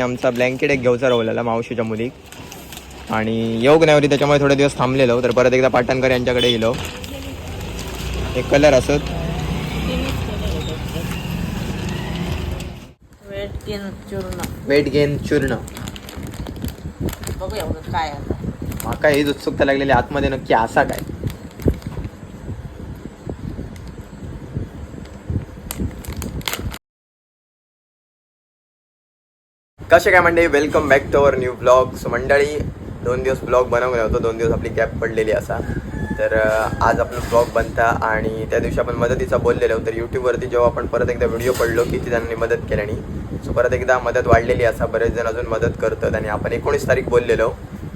आमचा ब्लँकेट एक घेऊचा राहिलेला मावशीच्या मुलीक आणि योग नाही त्याच्यामुळे थोडे दिवस थांबलेलो तर परत एकदा पाटणकर यांच्याकडे गेलो एक कलर असत. वेट गेन चूर्ण. वेट गेन चूर्ण. बघूया बघू काय माका हीच उत्सुकता लागलेली आतमध्ये नक्की असा काय? कसे काय मंडळी? Welcome back to our new blog so मंडळी दोन दिवस ब्लॉग बनवले होतो. दोन दिवस आपली गॅप पडलेली असा. तर आज आपलं ब्लॉग बनता आणि त्या दिवशी आपण मदतीचा बोललेलो. तर यूट्यूबवरती जेव्हा आपण परत एकदा व्हिडिओ पडलो किती जणांनी मदत केल्यानी. सो परत एकदा मदत वाढलेली असा. बरेच जण अजून मदत करतात आणि आपण एकोणीस तारीख बोललेलो.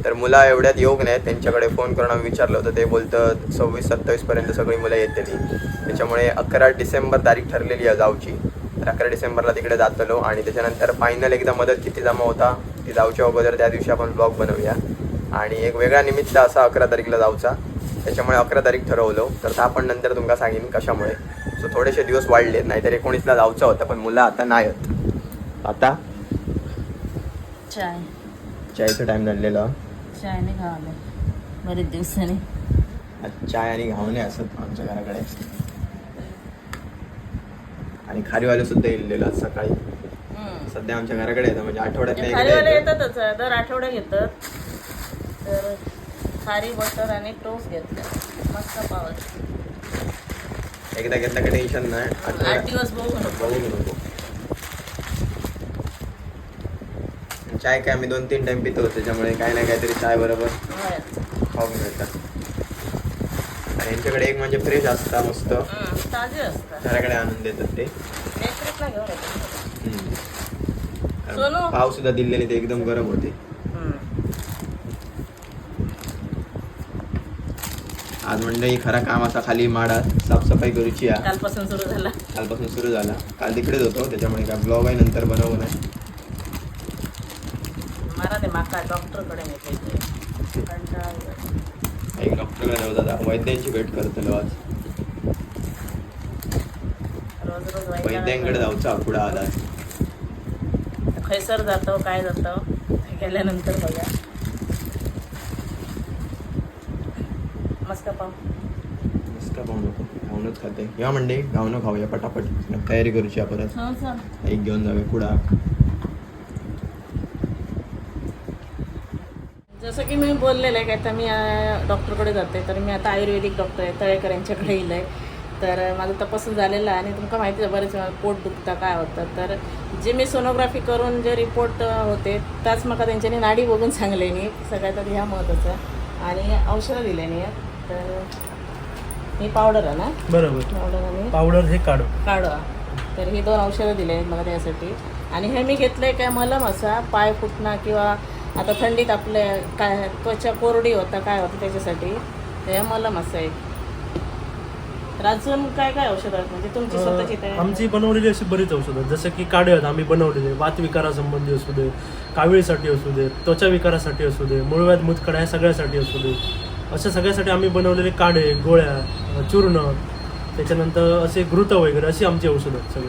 तर मुला एवढ्यात योग नाही त्यांच्याकडे फोन करून आम्ही विचारलं होतं. ते बोलतं सव्वीस सत्तावीसपर्यंत सगळी मुलं येतील. त्याच्यामुळे अकरा डिसेंबर तारीख ठरलेली आहे जाऊची अकरा डिसेंबरला तिकडे जातलो आणि त्याच्यानंतर फायनल एकदा मदत किती जमा होता ती जाऊच्या अगोदर त्या दिवशी आपण ब्लॉग बनवूया. आणि एक वेगळा निमित्त असा अकरा तारीखला जाऊचा. त्याच्यामुळे अकरा तारीख ठरवलो. तर त्या आपण नंतर तुमका सांगेन कशामुळे. सो थोडेसे दिवस वाढलेत. नाहीतर एकोणीसला जाऊचा होता पण मुलं आता नाही आहेत आता? चाय. चायचं टाईम झालेलं. चायने खावले बरेच दिवसांनी. चाय आणि घावणे असत आमच्या घराकडे. आणि खारीवाले सुद्धा येलेलो आज सकाळी. सध्या आमच्या घराकडे येतं म्हणजे आठवड्यात खारीवाले येतातच दर आठवड्या घेतात. तर खारी बटर आणि टोस्ट घेतलं मस्त पावत एकदा घेतलं का टेन्शन नाही. आठ आठवड्यात दिवस बघू नको. बघू नको. चाय काय आम्ही दोन तीन टाइम पितो त्याच्यामुळे काय नाही काहीतरी चाय बरोबर होय. खाऊन मिळतं. आणि यांच्याकडे एक म्हणजे फ्रेश असता मस्त. ताजे असतात. घराकडे आणून देतात ते. बेकरीतला घेऊन येतात. हम्म. सोनू. कारण पाव सुद्धा दिलेले ते एकदम गरम होते. आज मंडळी खरा काम असा खाली माडात साफसफाई करूची कालपासून सुरू झाला. कालपासून सुरू झाला. काल तिकडेच होतो त्याच्यामुळे काय ब्लॉग आहे नंतर बनवलं नाही मारा ते माका डॉक्टरकडे नेते कंटाळा येतो. नव्हता आता वैद्यांची भेट करतलो आज. रोज रोज वैद्यांकडे जाऊचा पुढे आला खैसर जातो काय जातो गेल्यानंतर बघा. पाव नको खाऊनच खाते. या मंडे गावनं खाऊया पटापट. तयारी करूची आपण परत हो एक घेऊन जाऊया कुडा जसं की मी बोललेलं आहे की आता मी डॉक्टरकडे जाते तर मी आता आयुर्वेदिक डॉक्टर आहे तळेकर यांच्याकडे येईल आहे. तर माझं तपासून झालेलं आहे आणि तुमका माहिती आहे बरेच पोट दुखतं काय होतं. तर जे मी सोनोग्राफी करून जे रिपोर्ट होते त्याच मका त्यांच्यानी नाडी बघून सांगले नाही. सगळ्यात आधी ह्या महत्त्वाचं आणि औषधं दिले नाही. तर ही पावडर आहे ना? बरोबर. पावडर आणि पावडर हे काढू. काढा. तर ही दोन औषधं दिले आहेत मला त्यासाठी. आणि हे मी घेतलंय काय मलम असा पाय फुटणं किंवा आता थंडीत आपले काय त्वचा कोरडी होता काय होतं त्याच्यासाठी? हे मलम असं आहे तर अजून काय काय औषधं आहेत? म्हणजे तुमची स्वतःची तयारी? आमची बनवलेली अशी बरीच औषधं आहेत. जसं की काढे आहेत आम्ही बनवलेले. वातविकारासंबंधी असू दे कावीळसाठी असू दे त्वचा विकारासाठी असू दे मूळव्याध मुतखडा या सगळ्यासाठी असू दे. अशा सगळ्यासाठी आम्ही बनवलेले काढे गोळ्या चूर्ण त्याच्यानंतर असे घृत वगैरे अशी आमची औषधं आहेत सगळी.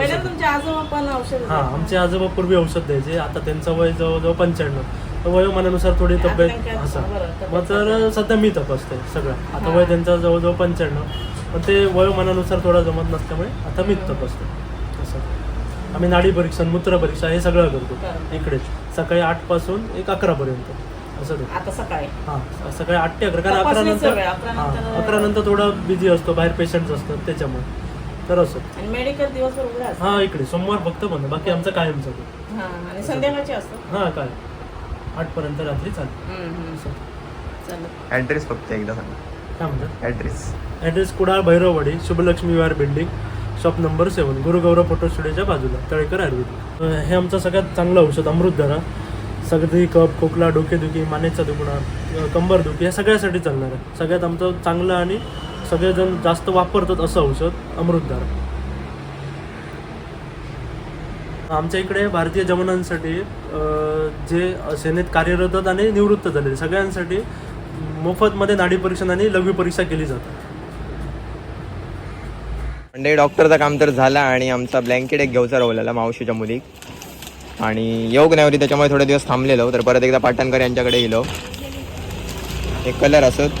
आणि पहिल्यांदा तुमचे आजोबा पण औषध हां आमचे आजोबा पूर्वी औषध द्यायचे. आता त्यांचं वय जवळजवळ पंच्याण्णव. वयोमानानुसार थोडी तब्येत त्यांच्या- असं. बरं, तब्येत मग तर सध्या मी तपासते सगळं. आता हां. वय त्यांचं जवळजवळ पंच्याण्णव. पण ते वयोमानानुसार थोडा जमत नसल्यामुळे आता मीच. तपासतो असं. आम्ही नाडी परीक्षण मूत्र परीक्षा हे सगळं करतो. बरं. इकडेच सकाळी आठपासून एक अकरा पर्यंत. असं ते आता सकाळी? हां सकाळी आठ ते अकरा. कारण अकरा तपासणीचा नंतर वेळ, अकरा हां नंतर- अकरा नंतर थोडं बिझी असतो बाहेर पेशंट्स असतात त्याच्यामुळे. तर असं आणि मेडिकल दिवसभर उघडे असतात हां इकडे. सोमवार फक्त बंद. बाकी आमचं कायम चालू हां आणि संध्याकाळची असतं. हां काय आठपर्यंत रात्री चालेल हम्म, हम्म. असं. चालेल. ॲड्रेस फक्त एकदा सांगा. काय म्हणतात? Address address Kudal Bhairavwadi Shubhalakshmi Vihar building shop number seven Gurugaurav photo स्टुडिओच्या बाजूला तळेकर आयुर्वेदिक अं, हे आमचं सगळ्यात चांगलं औषध अमृतधारा सर्दी कप खोकला डोकेदुखी मानेचा दुखणा अं, कंबरदुखी या सगळ्यासाठी चालणार आहे. सगळ्यात आमचं चांगलं आणि सगळेजण जास्त वापरतात असं औषध अमृतधार. आमच्या इकडे भारतीय जवानांसाठी जे सेनेत कार्यरत आणि निवृत्त झालेले सगळ्यांसाठी मोफतमध्ये नाडी परीक्षण आणि लघवी परीक्षा केली जाते म्हणजे डॉक्टरचं काम तर झालं आणि आमचा ब्लँकेट एक घेऊचा राहिलेला मावशीच्या मुलीक आणि योग नाही होती त्याच्यामुळे थोडे दिवस थांबलेलो तर परत एकदा पाटणकर यांच्याकडे गेलो. एक कलर असत.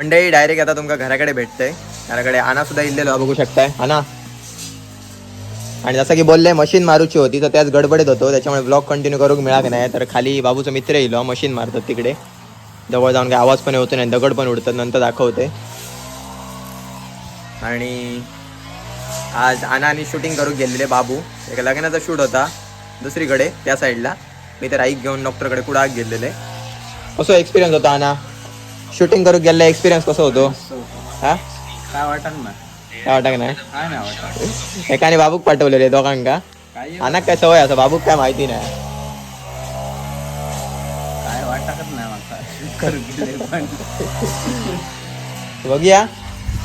मंडळी डायरेक्ट आता तुमका घराकडे भेटतंय. घराकडे आना सुद्धा इल्लेलो बघू शकताय. आना. आणि जसं की बोलले मशीन मारूची होती तर त्याच गडबडीत होतो. त्याच्यामुळे ब्लॉग कंटिन्यू करूक मिळाक नाही. तर खाली बाबूचा मित्र येईल मशीन मारतात तिकडे. जवळ जाऊन काही आवाज पण होतो नाही दगड पण उडतात नंतर दाखवते. आणि आज आना आणि शूटिंग करूक गेलेले बाबू. एक लग्नाचा शूट होता दुसरीकडे त्या साईडला मी तर आईक घेऊन डॉक्टरकडे कुडाक गेलेले. कसो एक्सपिरियन्स होता आना. शूटिंग करूक गेलेला एक्सपिरियन्स कसो होतो? हा? काय वाटत ना काय काय वाटत. एकाने बाबूक पाठवलेले दोघांका आणा काय सवय असं? बाबूक काय माहिती नाही. काय वाटतच नाही मला. करू गेले पण. बघूया.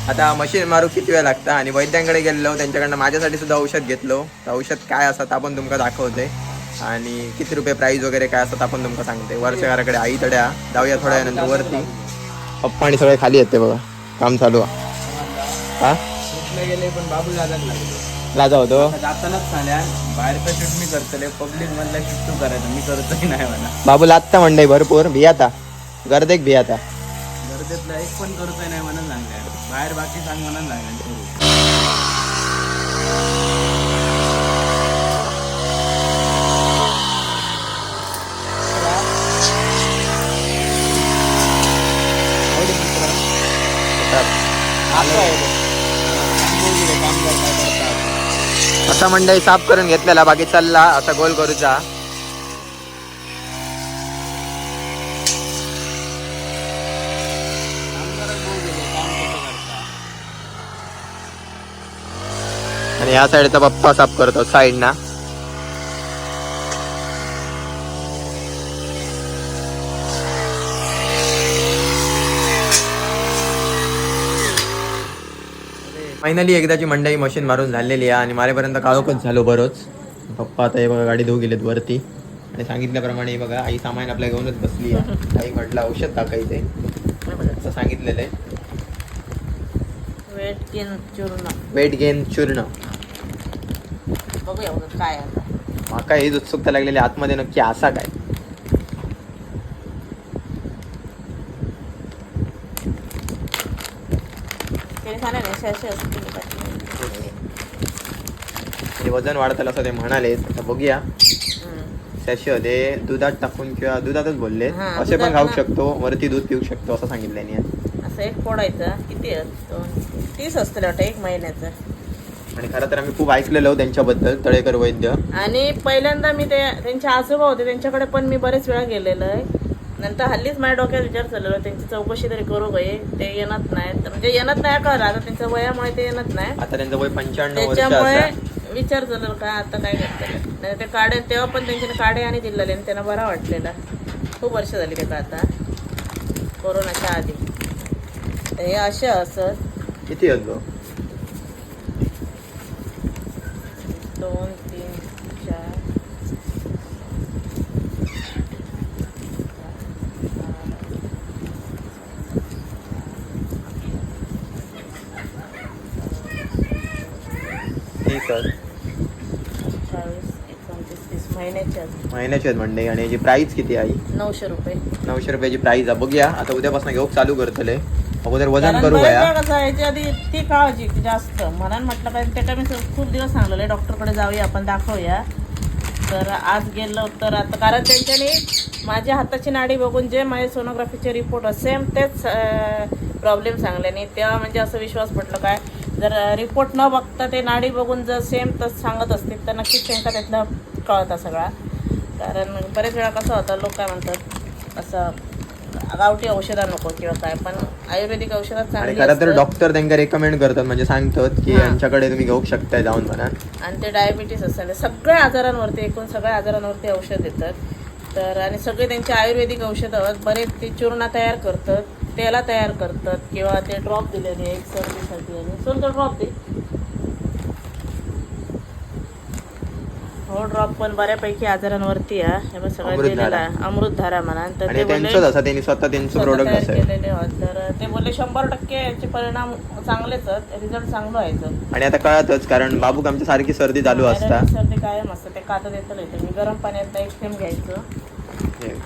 आता मशीन मारू किती वेळ लागता? आणि वैद्यांकडे गेलेलो त्यांच्याकडनं माझ्यासाठी सुद्धा औषध घेतलो. तर औषध काय असतात आपण तुमका दाखवते. आणि किती रुपये प्राईस वगैरे काय असतात आपण तुमका सांगते. वरच्या घराकडे आई तड्या. जाऊया थोड्या वेळानंतर वरती. पप्पा आणि सगळे खाली येते बघा. काम चालू. हा? गेले पण बाबू लागले. लाजा होतो जातानाच सांगा बाहेरचं शूट मी करतले. पब्लिक मधला शूट तू करायचं. मी करतोय नाही म्हणा. बाबू लाजता मंडई भरपूर. भियाता गर्देक भियाता गरजेतला एक पण करतोय नाही म्हणून सांगताय बाहेर बाकी सांग म्हणून सांगा करू असा मंडई साफ करून घेतलेला बाकी चालला असा गोल करूचा. आणि या साईडचा पप्पा साफ करतो साईड ना फायनली एकदाची मंडई मशीन मारून झालेली आहे आणि मारेपर्यंत काळोखच झालो बरोच. पप्पा आता हे बघा गाडी धुवू गेलेत वरती. आणि सांगितल्याप्रमाणे हे बघा आई सामान आपल्या घेऊनच बसली आहे. आई म्हटलं औषध टाकायचे असं सांगितलेलं आहे. वेट गेन चूर्ण. वेट गेन चूर्ण. बघूया बघा काय आता. माका हीच उत्सुकता लागलेली आहे, आतमध्ये नक्की असा काय? असे वजन वाढतं असं ते म्हणाले आता बघूया. सॅशे ते दुधात टाकून किंवा दुधातच बोलले हा, असे पण खाऊ शकतो. वरती दूध पिऊ शकतो असं सांगितलं. असं एक फोडायचं किती असतो तीस असतं वाटतं एक महिन्याचं. आणि खरं तर आम्ही खूप ऐकलेलो त्यांच्याबद्दल तळेकर वैद्य. आणि पहिल्यांदा मी ते त्यांचे आजोबा होते त्यांच्याकडे पण मी बरेच वेळा गेलेलो आहे. नंतर हल्लीच माझ्या डोक्यात विचार चाललेलो त्यांची चौकशी तरी करू गये ते येणत नाहीत. म्हणजे येणत नाही कळलं आता त्यांच्या वयामुळे ते येणत नाही. आता त्यांचं वय पंच्याण्णव त्याच्यामुळे विचार झालेला काय आता काय करतात नाही ते काढे तेव्हा पण त्यांच्याने काढे आणि दिलेले आणि त्यांना बरा वाटलेला. खूप वर्ष झाली त्याचा आता. कोरोनाच्या आधी. हे असे असत किती दोन तीन चार तीस महिन्याचे आहेत. मंडई आणि याची प्राइस किती आहे? नऊशे रुपये. नऊशे रुपयाची प्राइस आहे. बघूया. आता उद्यापासून घेऊ चालू करतले. अगोदर वजन करू याच्या आधी ती काळजी जास्त. म्हणून म्हटलं काय ते काय मी खूप दिवस सांगलेलं डॉक्टरकडे जाऊया आपण दाखवूया. तर आज गेलो तर आता कारण त्यांच्यानी माझ्या हाताची नाडी बघून जे माझे सोनोग्राफीचे रिपोर्ट सेम तेच प्रॉब्लेम सांगले आणि तेव्हा म्हणजे असं विश्वास पटलं काय? जर रिपोर्ट न बघता ते नाडी बघून जर सेम तसं सांगत असतील तर नक्कीच त्यांका त्यातला कळता सगळा. कारण बरेच वेळा कसं होतं लोक काय म्हणतात असं गावठी औषधां नको किंवा काय पण आयुर्वेदिक औषधात आणि चांगली खरं तर. डॉक्टर त्यांना रेकमेंड करतात म्हणजे सांगतात की. यांच्याकडे तुम्ही घेऊ शकताय जाऊन म्हणा. आणि ते डायबिटीस असेल सगळ्या आजारांवरती एकूण सगळ्या आजारांवरती औषध देतात. तर आणि सगळे त्यांचे आयुर्वेदिक औषधं बरेच ते चूर्ण तयार करतात. तेला तयार करतात किंवा ते ड्रॉप दिलेले एक सर्दीसाठी आणि सोल ड्रॉप दे. हो ड्रॉप पण बऱ्यापैकी आजारांवरती आहे. हे सगळं अमृतधारा. दिलेलं आहे. अमृतधारा म्हणा. तर आणि ते बोलले स्वतः त्यांचं प्रोडक्ट आहे. केलेले आहोत. तर ते बोलले शंभर टक्के याचे परिणाम चांगलेच आहेत. रिझल्ट चांगलं व्हायचं आणि आता कळतच कारण बाबूक आमच्या सारखी सर्दी चालू असता. व्हायरल सर्दी कायम असतं. ते कातं देतं येतं मी गरम पाण्यात एक थेंब घ्यायचं.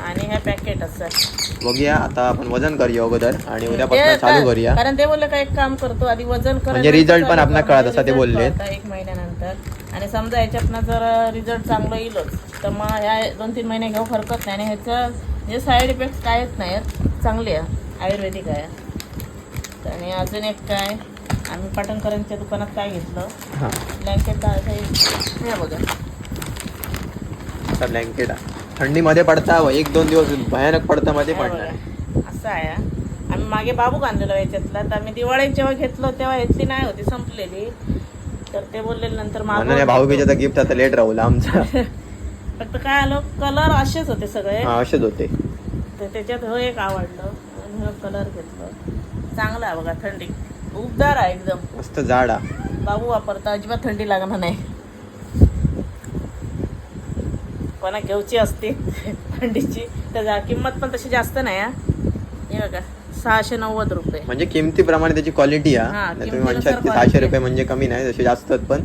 आणि हे पॅकेट असतं बघूया आता आपण वजन करूया अगोदर आणि उद्यापासून चालू करूया. कारण ते बोलले का एक काम करतो आधी वजन कर म्हणजे result पण आपल्याला कळत असं ते बोलले. एक महिन्यानंतर. आणि समजा याच्यातनं जर रिझल्ट चांगलं येईलच तर मग ह्या दोन तीन महिने घेऊ हरकत नाही. आणि ह्याचं म्हणजे साईड इफेक्ट कायच नाही आहेत चांगली आहे. आयुर्वेदिक आहे. आणि अजून एक काय आम्ही पाटणकरांच्या दुकानात काय घेतलं? हां. ब्लँकेट हे बघा. ब्लँकेट थंडीमध्ये पडता व एक दोन दिवस भयानक पडता मध्ये पडणार. असं आहे. आम्ही मागे बाबू आणलेलो याच्यातला तर आम्ही दिवाळीत जेव्हा घेतलो तेव्हा ह्यातली नाही होती संपलेली. तर ते बोलले नंतर म्हणून या मागवून भाऊबीजेचा गिफ्ट आता लेट राहुला आमचा. फक्त काय आलं कलर असेच होते सगळे. हा असेच होते. तर त्याच्यात हो एक आवडलं आणि हो कलर घेतलं. चांगला आहे बघा थंडी. उबदार आहे एकदम. मस्त जाड. बाबू वापरता अजिबात थंडी लागणार नाही. कोणा घेऊची असते. थंडीची. त्याचा किंमत पण तशी जास्त नाही हा. हे बघा सहाशे नव्वद रुपये. म्हणजे किमतीप्रमाणे त्याची क्वालिटी हा, आहे तुम्ही किमतीनुसार म्हणशात की सहाशे. रुपये म्हणजे कमी नाही तसे जास्त आहेत, पण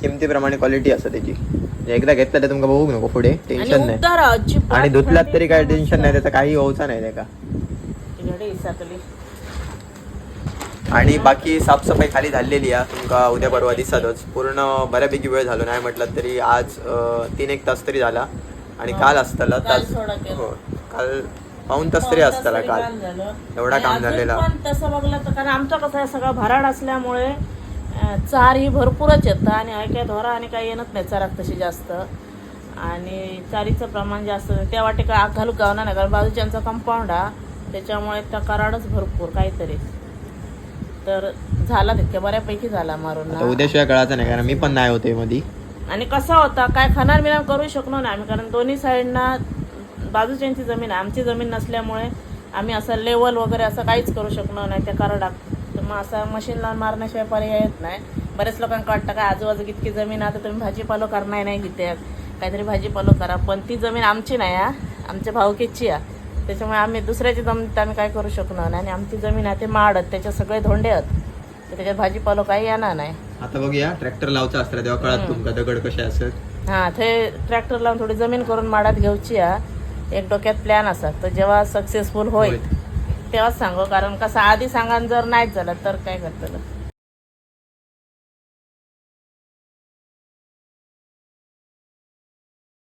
किमतीप्रमाणे क्वालिटी असते त्याची. म्हणजे एकदा घेतलं तर तुमका बघू नको पुढे आणि टेन्शन नाही. उबदार आहे, अजिबात आणि धुतलात तरी काय टेन्शन नाही. त्याचा काही होऊचा नाही त्या का? ती घडी इसाकली आणि बाकी साफसफाई खाली झालेली आहे. तुमका उद्या परवा दिसतच. पूर्ण बऱ्यापैकी वेळ झालो. नाही म्हटलं तरी आज तीन एक तास तरी झाला. आणि हो. काल असताना काल तास. हो. काल पाऊन तास तरी तरी काल. एवढा काम झालेला. तसं बघलं तर कारण आमचं कसं आहे सगळं भराड असल्यामुळे चार ही भरपूरच येतं. आणि आहे काय धोरा आणि काही येणत नाही चारात तशी जास्त. आणि चारीचं प्रमाण जास्त. त्या वाटे काय आग घालू गावना नाही कारण बाजूच्यांचा कंपाऊंड हा. त्याच्यामुळे त्या कराडच भरपूर काहीतरी. तर झाला तितक्या बऱ्यापैकी झाला मारून आता उद्याशिवाय कळायचं नाही कारण मी पण नाही होते मध्ये आणि कसा होता काय खाणार बिनार करू शकलो नाही आम्ही कारण दोन्ही साईडना बाजूच्यांची जमीन आहे आमची जमीन नसल्यामुळे आम्ही असं लेवल वगैरे असं काहीच करू शकलो नाही त्या कराडात. तर मग असं मशीन लावून मारण्याशिवाय पर्याय येत नाही. बरेच लोकांना वाटतं काय आजूबाजू इतकी जमीन आहे तर तुम्ही भाजीपालो करणार नाही तिथे काहीतरी भाजीपालो करा. पण ती जमीन आमची नाही हा. आमच्या भावकीची आहे. त्याच्यामुळे आम्ही दुसऱ्याची जमीन आम्ही काय करू शकणार नाही. आणि आमची जमीन आहे ते माड आहेत त्याच्यात सगळे धोंडे आहेत. तर त्याच्यात भाजीपालो काही येणार नाही. आता बघूया ट्रॅक्टर लावचा असतं तेव्हा कळत तुमका दगड कसे असत. हां ते ट्रॅक्टर लावून थोडी जमीन करून माडात घेऊची हा एक डोक्यात प्लॅन असतात तर जेव्हा सक्सेसफुल होईल तेव्हाच सांगू. कारण कसं आधी सांगा जर नाहीच झालं तर काय करतं